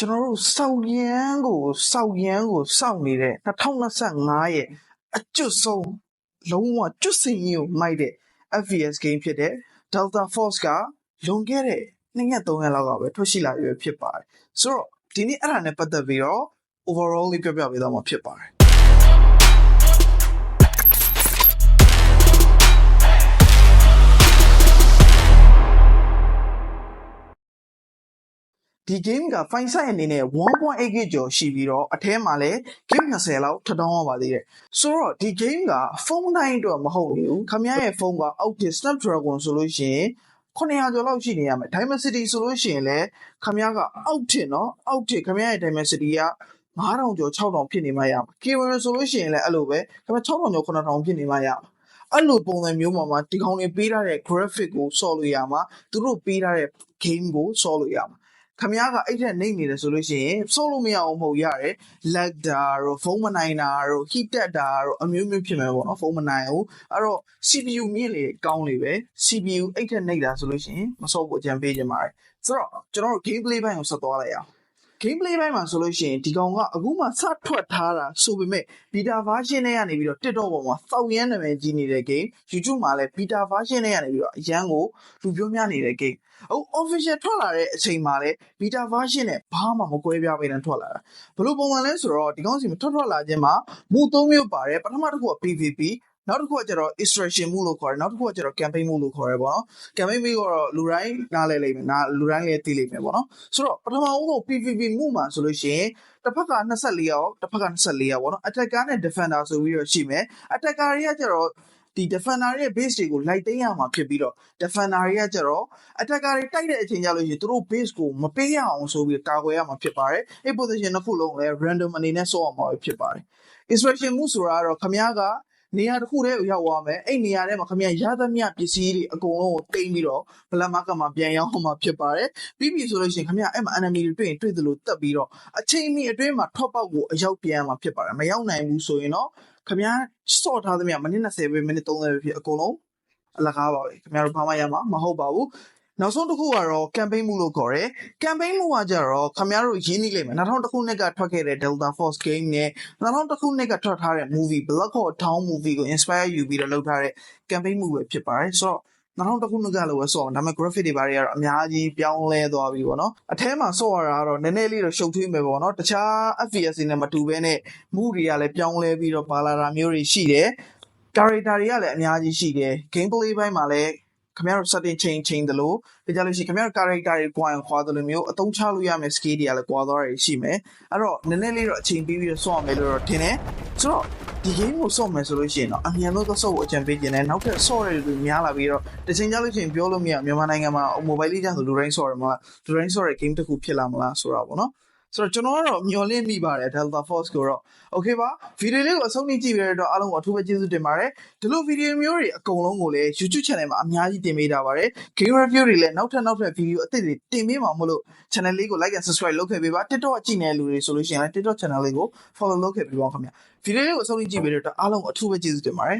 ကျွန်တော်တို့စောက်ရန်ကိုစောက်ရန်ကိုစောက်နေတဲ့2025ရဲ့အကျွတ်ဆုံးလုံးဝကျွတ်စင်ကြီးကိုမိုက်တဲ့ FVS game ဖြစ်တဲ့ Delta Force ကလွန်ခဲ့တဲ့နှစ်ရက်သုံးရက်လောက်ကပဲထွက်ရှိလာပြီဖြစ်ပါတယ်ဆိုတော့ဒီနေ့အဲ့ဒါနဲ့ပတ်သက်ပြီးတော့ overall လေးပြောပြပေးသွားမှာဖြစ်ပါတယ် ဒီ game က fine size အနေနဲ့ 1.8GB ကျော်ရှိပြီးတော့အထဲမှာလည်း game 20လောက်ထပ်တောင်းရပါသေးတယ်ဆိုတော့ဒီ game ကဖုန်းတိုင်းအတွက်မဟုတ်ဘူးခမရရဲ့ဖုန်းကအောက်ထစ် Snapdragon ဆိုလို့ရှိရင်900ကျော်လောက်ရှိနေရမယ် Dimensity ဆိုလို့ရှိရင်လည်းခမရကအောက်ထစ်เนาะအောက်ထစ်ခမရရဲ့ Dimensity က9000ကျော်6000ဖြစ်နေမှရမှာ K1 ဆိုလို့ရှိရင်လည်းအဲ့လိုပဲခမ6000ကျော်9000ဖြစ်နေမှရမှာအဲ့လိုပုံစံမျိုးမှာမှာဒီကောင်တွေပေးထားတဲ့ graphic ကိုစော်လို့ရမှာသူတို့ပေးထားတဲ့ game ကိုစော်လို့ရမှာ ခမ ्या ကအဲ့ထက်နေနေတယ်ဆိုလို့ရှိရင်စော်လို့မရအောင်မဟုတ်ရတယ် lag တာတို့ဖုန်းမနိုင်တာတို့ heat တက်တာတို့အမျိုးမျိုးဖြစ်မယ်ပေါ့နော်ဖုန်းမနိုင်ဘူးအဲ့တော့ CPU မြင့်လေကောင်းလေပဲ CPU အဲ့ထက်နေတာဆိုလို့ရှိရင်မစော်ဖို့အကြံပေးခြင်းပါတယ်ဆိုတော့ကျွန်တော်တို့ gameplay ဘိုင်းကိုဆက်သွားလိုက်အောင် gameplay ဘိုင်းမှာဆိုလို့ရှိရင်ဒီကောင်ကအခုမှစထွက်ထားတာဆိုပေမဲ့ beta version နဲ့ကနေပြီးတော့ TikTok ပေါ်မှာစောက်ရမ်းနာမည်ကြီးနေတဲ့ game YouTube မှာလည်း beta version နဲ့ကနေပြီးတော့အရန်ကိုလူပြောများနေတဲ့ game အခု official ထွက်လာတဲ့အချိန်မှာလည်း beta version နဲ့ဘာမှမကွဲပြားဘဲနဲ့ထွက်လာတာဘယ်လိုပုံစံလဲဆိုတော့ဒီကောင်စီမထွက်ထွက်လာခြင်းမှာမူ၃မျိုးပါတယ်ပထမတစ်ခုက PVP နောက်တစ်ခုကကျတော့ extraction မှုလို့ခေါ်တယ်နောက်တစ်ခုကကျတော့ campaign မှုလို့ခေါ်တယ်ပေါ့နော် campaign မှုကတော့လူတိုင်းနားလဲလိမ့်မယ်နားလူတိုင်းလည်းသိလိမ့်မယ်ပေါ့နော်ဆိုတော့ပထမဦးဆုံး PVP မှုမှာဆိုလို့ရှိရင်တစ်ဖက်က24ရောက်တစ်ဖက်က24ရောက်ပေါ့နော် attacker နဲ့ defender ဆိုပြီးတော့ရှိမယ် attacker တွေကကျတော့ဒီ defender ရဲ့ base တွေကိုလိုက်သိမ်းရမှာဖြစ်ပြီးတော့ defender တွေကကျတော့ attacker တွေတိုက်တဲ့အချိန်ကြလို့ရှိရင်သူတို့ base ကိုမပေးရအောင်ဆိုပြီးကာကွယ်ရမှာဖြစ်ပါတယ်အဲ့ position တစ်ခုလုံးလည်း random အနေနဲ့ဆော့အောင်မှာဖြစ်ပါတယ် instruction မှုဆိုတာကတော့ခမားက နေရာတစ်ခုတည်းကိုရောက်သွားမယ်အဲ့နေရာထဲမှာခမရရသမျှပစ္စည်းတွေအကုန်လုံးကိုတိမ့်ပြီးတော့ဘလမကမှာပြန်ရောက်အောင်မှာဖြစ်ပါတယ်ပြီးပြီဆိုလို့ရှိရင်ခမရအဲ့မှာ enemy တွေတွေ့ရင်တွေ့သလိုတက်ပြီးတော့အချိန်မီအတွင်းမှာ top out ကိုအရောက်ပြန်မှာဖြစ်ပါတယ်မရောက်နိုင်ဘူးဆိုရင်တော့ခမရစော့ထားသမျှမိနစ်20ပဲမိနစ်30ပဲဖြစ်အကုန်လုံးအလကားပါပဲခင်ဗျားတို့ဘာမှရမှာမဟုတ်ပါဘူး နောက်ဆုံးတစ်ခုကတော့ campaign မှုလို့ခေါ်တယ် campaign မှုကကြတော့ခင်ဗျားတို့ရင်းနှီးလိမ့်မယ်2000ခုနှစ်ကထွက်ခဲ့တဲ့ Delta Force game နဲ့2000ခုနှစ်ကထွက်ထားတဲ့ movie Black Hawk Down movie ကို inspire ယူပြီးတော့လုပ်ထားတဲ့ campaign မှုပဲဖြစ်ပါတယ်ဆိုတော့2000ခုနှစ်ကလို့ပဲဆိုအောင်ဒါပေမဲ့ graphic တွေဘာတွေကတော့အများကြီးပြောင်းလဲသွားပြီပေါ့နော်အထဲမှာဆော့ရတာကတော့နည်းနည်းလေးတော့ရှုပ်ထွေးမယ်ပေါ့နော်တခြား FPS တွေနဲ့မတူဘဲနဲ့မှုတွေကလည်းပြောင်းလဲပြီးတော့ပါလာတာမျိုးတွေရှိတယ် character တွေကလည်းအများကြီးရှိတယ် gameplay ဘိုင်းမှာလည်း ခင်ဗျားတို့ setting change change တယ်လို့ဒါကြလို့ရှိရင်ခင်ဗျားတို့ character တွေကွာရင်ခွာတယ်လို့မျိုးအသုံးချလို့ရမယ် skill တွေကလည်းကွာသွားတာရှိမယ်အဲ့တော့နည်းနည်းလေးတော့အချိန်ပေးပြီးတော့ဆော့ရမယ်လို့တော့ထင်တယ်ဆိုတော့ဒီ game ကိုဆော့မယ်ဆိုလို့ရှိရင်တော့အမြန်ဆုံးတော့ဆော့ဖို့အကြံပေးခြင်းနဲ့နောက်ထပ်ဆော့ရတဲ့လူများလာပြီးတော့တစ်ချိန်ကြလို့ရှိရင်ပြောလို့မရမြန်မာနိုင်ငံမှာ mobile လေးကြဆိုလူတိုင်းဆော့ရမှာလူတိုင်းဆော့ရတဲ့ game တစ်ခုဖြစ်လာမလားဆိုတာပေါ့နော် ဆိုတော့ကျွန်တော်ကတော့မျှော်လင့်မိပါတယ် Delta Force ကိုတော့ okay ပါဗီဒီယိုလေးကိုအဆုံးထိကြည့်ပြီးတော့အားလုံးကိုအထူးပဲကျေးဇူးတင်ပါတယ်ဒီလိုဗီဒီယိုမျိုးတွေအကုန်လုံးကိုလည်း YouTube channel မှာအများကြီးတင်ပေးထားပါတယ် game review တွေလည်းနောက်ထပ်နောက်ထပ်ဗီဒီယိုအသစ်တွေတင်ပေးမှာမို့လို့ channel လေးကို like and subscribe လုပ်ခဲ့ပေးပါ TikTok အကြည့်နေတဲ့လူတွေဆိုလို့ရှိရင်လည်း TikTok channel လေးကို follow လုပ်ခဲ့ပေးပါဦးခင်ဗျဗီဒီယိုလေးကိုအဆုံးထိကြည့်ပြီးတော့အားလုံးကိုအထူးပဲကျေးဇူးတင်ပါတယ်